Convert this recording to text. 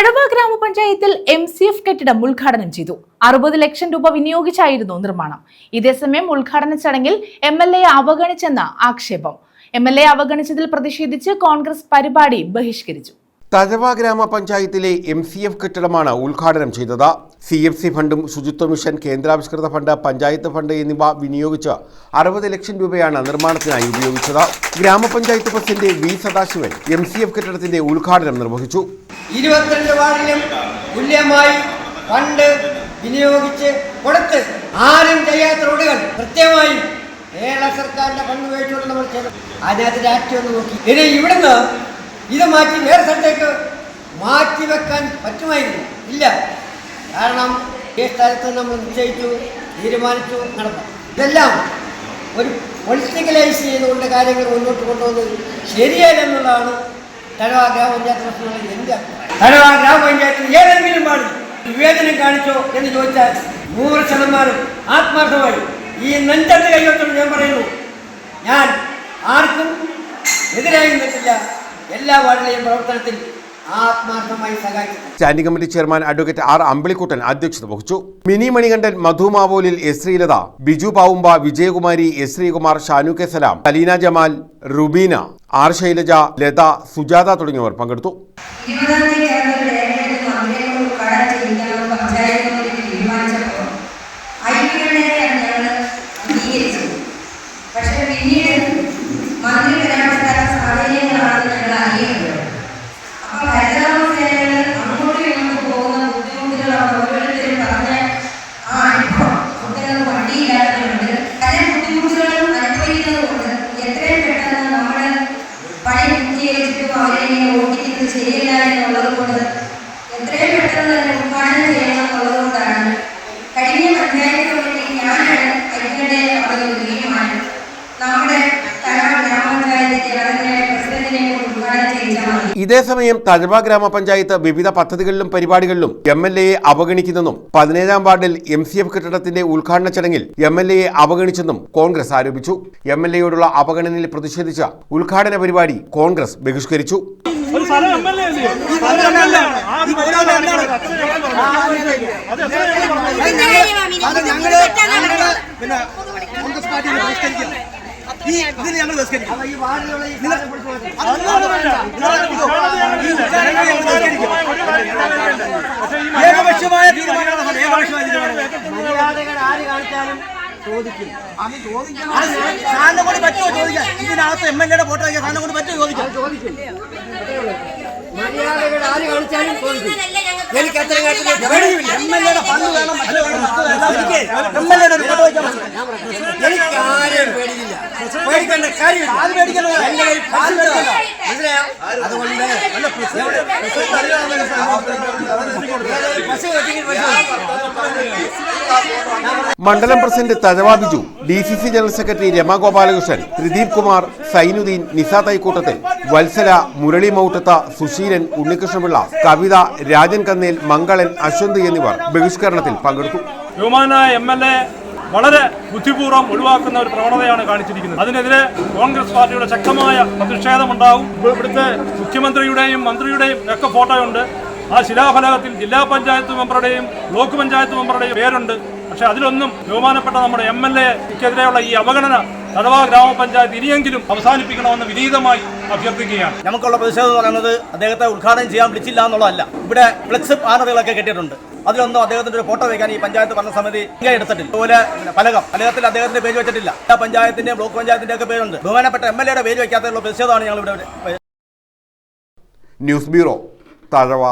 തഴവ ഗ്രാമപഞ്ചായത്തിൽ M C F കെട്ടിടം ഉദ്ഘാടനം ചെയ്തു. അറുപത് ലക്ഷം രൂപ വിനിയോഗിച്ചായിരുന്നു നിർമ്മാണം. ഇതേസമയം ഉദ്ഘാടന ചടങ്ങിൽ എം എൽ എ അവഗണിച്ചെന്ന ആക്ഷേപം. എം എൽ എ അവഗണിച്ചതിൽ പ്രതിഷേധിച്ച് കോൺഗ്രസ് പരിപാടി ബഹിഷ്കരിച്ചു. തഴവ ഗ്രാമപഞ്ചായത്തിലെ എം സി എഫ് കെട്ടിടമാണ് ഉദ്ഘാടനം ചെയ്തത്. സി എഫ് സി ഫണ്ടും ശുചിത്വ മിഷൻ കേന്ദ്രാവിഷ്കൃത ഫണ്ട് പഞ്ചായത്ത് ഫണ്ട് എന്നിവ വിനിയോഗിച്ച് അറുപത് ലക്ഷം രൂപയാണ് നിർമ്മാണത്തിനായി ഉപയോഗിച്ചത്. ഗ്രാമപഞ്ചായത്ത് president V Sadasivan M C F കെട്ടിടത്തിന്റെ ഉദ്ഘാടനം നിർവഹിച്ചു. ഇരുപത്തിരണ്ട് വാർഡിലും തുല്യമായി ഫണ്ട് വിനിയോഗിച്ച് കൊടുത്ത് ആരും ചെയ്യാത്ത റോഡുകൾ കൃത്യമായി കേരള സർക്കാരിന്റെ ഫണ്ട് ഉപയോഗിച്ചുകൊണ്ട് നമ്മൾ ചെയ്തു. അതിനകത്ത് ഒന്ന് നോക്കി. ഇനി ഇവിടുന്ന് ഇത് മാറ്റി വേറെ സ്ഥലത്തേക്ക് മാറ്റി വെക്കാൻ പറ്റുമായിരുന്നു? ഇല്ല. കാരണം ഈ സ്ഥലത്ത് നമ്മൾ നിശ്ചയിച്ചു തീരുമാനിച്ചു നടന്നു. ഇതെല്ലാം ഒരു പൊളിറ്റിക്കലൈസ് ചെയ്തുകൊണ്ട് കാര്യങ്ങൾ മുന്നോട്ട് കൊണ്ടുപോകുന്നത് ശരിയല്ലെന്നുള്ളതാണ് തഴവ ഗ്രാമപഞ്ചായത്ത് പ്രശ്നങ്ങളിൽ എന്റെ തഴവ ഗ്രാമപഞ്ചായത്തിൽ ഏതെങ്കിലും പാടി വിവേചനം കാണിച്ചോ എന്ന് ചോദിച്ചാൽ നൂറ് ശതമാനം ആത്മാർത്ഥമായി ഈ നെഞ്ചത്ത് കൈവച്ചോണ്ട് ഞാൻ പറയുന്നു ഞാൻ ആർക്കും എതിരായി നിന്നിട്ടില്ല. എല്ലാ വാർഡിലെയും പ്രവർത്തനത്തിൽ standing committee chairman advocate R Ambilikuttan അധ്യക്ഷത വഹിച്ചു. Mini Manikandan Madhu Mavolil S Sreelatha Biju Pavumba Vijayakumari S Sreekumar Shanu K Salam Kaleena Jamal Rubeena R Shailaja Latha Sujatha തുടങ്ങിയവർ പങ്കെടുത്തു. ഇതേസമയം തഴവ ഗ്രാമപഞ്ചായത്ത് വിവിധ പദ്ധതികളിലും പരിപാടികളിലും എം എൽ എയെ അവഗണിക്കുന്നെന്നും പതിനേഴാം വാർഡിൽ എം സി എഫ് കെട്ടിടത്തിന്റെ ഉദ്ഘാടന ചടങ്ങിൽ എം എൽ എയെ അവഗണിച്ചെന്നും കോൺഗ്രസ് ആരോപിച്ചു. എം എൽ എയോടുള്ള അവഗണനയിൽ പ്രതിഷേധിച്ച ഉദ്ഘാടന പരിപാടി കോൺഗ്രസ് ബഹിഷ്കരിച്ചു. പിന്നെ കോൺഗ്രസ് പാർട്ടിയെ ബഹിഷ്കരിക്കില്ല. ഈ ഞങ്ങൾ ബഹിഷ്കരിക്കും ഏകപക്ഷമായ തീരുമാനമാണ് അത് ഏകപക്ഷമായ തീരുമാനം കാണിച്ചാലും ചോദിക്കും. അത് ചോദിക്കണം. സാറിനെ കൊണ്ട് പറ്റുമോ ചോദിക്കാം. ഇതിനകത്ത് എം എൽ എയുടെ ഫോട്ടോ സാറിനെ കൊണ്ട് പറ്റുമോ ചോദിക്കാം. ചോദിക്കും മര്യാദകൾ ആര് കാണിച്ചാലും എനിക്ക് അത്ര. എനിക്ക് ആരെയും പേടിയില്ല. പേടിക്കേണ്ട കാര്യമില്ല. എന്റെ കയ്യിൽ മനസ്സിലായോ അതുകൊണ്ട് മണ്ഡലം president തജവാ Biju D C C general secretary Ramagopalakrishnan Thrideep Kumar Sainudheen Nisa Thaikoottathil Valsala Murali Mouttatha Susheelan Unnikrishnapillai Kavitha Rajan Kannel Mangalan Ashwanth എന്നിവർ ബഹിഷ്കരണത്തിൽ പങ്കെടുത്തു. വളരെ ബുദ്ധിപൂർവം ഒഴിവാക്കുന്ന ഒരു പ്രവണതയാണ് കാണിച്ചിരിക്കുന്നത്. അതിനെതിരെ കോൺഗ്രസ് പാർട്ടിയുടെ ശക്തമായ പ്രതിഷേധമുണ്ടാവും. ഇവിടുത്തെ മുഖ്യമന്ത്രിയുടെയും മന്ത്രിയുടെയും ഒക്കെ ഫോട്ടോയുണ്ട്. ആ ശിലാഫലകത്തിൽ ജില്ലാ പഞ്ചായത്ത് മെമ്പറുടെയും ബ്ലോക്ക് പഞ്ചായത്ത് മെമ്പറുടെയും പേരുണ്ട്. പക്ഷെ അതിലൊന്നും ബഹുമാനപ്പെട്ട നമ്മുടെ എം എൽ എക്കെതിരെയുള്ള ഈ അവഗണന തടവ ഗ്രാമപഞ്ചായത്ത് ഇനിയെങ്കിലും അവസാനിപ്പിക്കണമെന്ന് വിനീതമായി അഭ്യർത്ഥിക്കുകയാണ്. നമുക്കുള്ള പ്രതിഷേധം എന്ന് പറയുന്നത് അദ്ദേഹത്തെ ഉദ്ഘാടനം ചെയ്യാൻ വിളിച്ചില്ല എന്നുള്ളതല്ല. ഇവിടെ ഫ്ലെക്സ് ബാനറുകളൊക്കെ കെട്ടിയിട്ടുണ്ട്. അതിലൊന്നും അദ്ദേഹത്തിന്റെ ഒരു ഫോട്ടോ വയ്ക്കാൻ ഈ പഞ്ചായത്ത് ഭരണസമിതി മുൻകൈ എടുത്തിട്ടില്ല. അതുപോലെ പലകം പലകത്തിൽ അദ്ദേഹത്തിന്റെ പേര് വെച്ചിട്ടില്ല. എല്ലാ പഞ്ചായത്തിന്റെ ബ്ലോക്ക് പഞ്ചായത്തിന്റെ ഒക്കെ പേരുണ്ട്. ബഹുമാനപ്പെട്ട എം എൽ എയുടെ പേര് വെക്കാത്തതിലുള്ള പ്രതിഷേധമാണ് ഞങ്ങൾ ഇവിടെ ന്യൂസ് ബ്യൂറോ തഴവ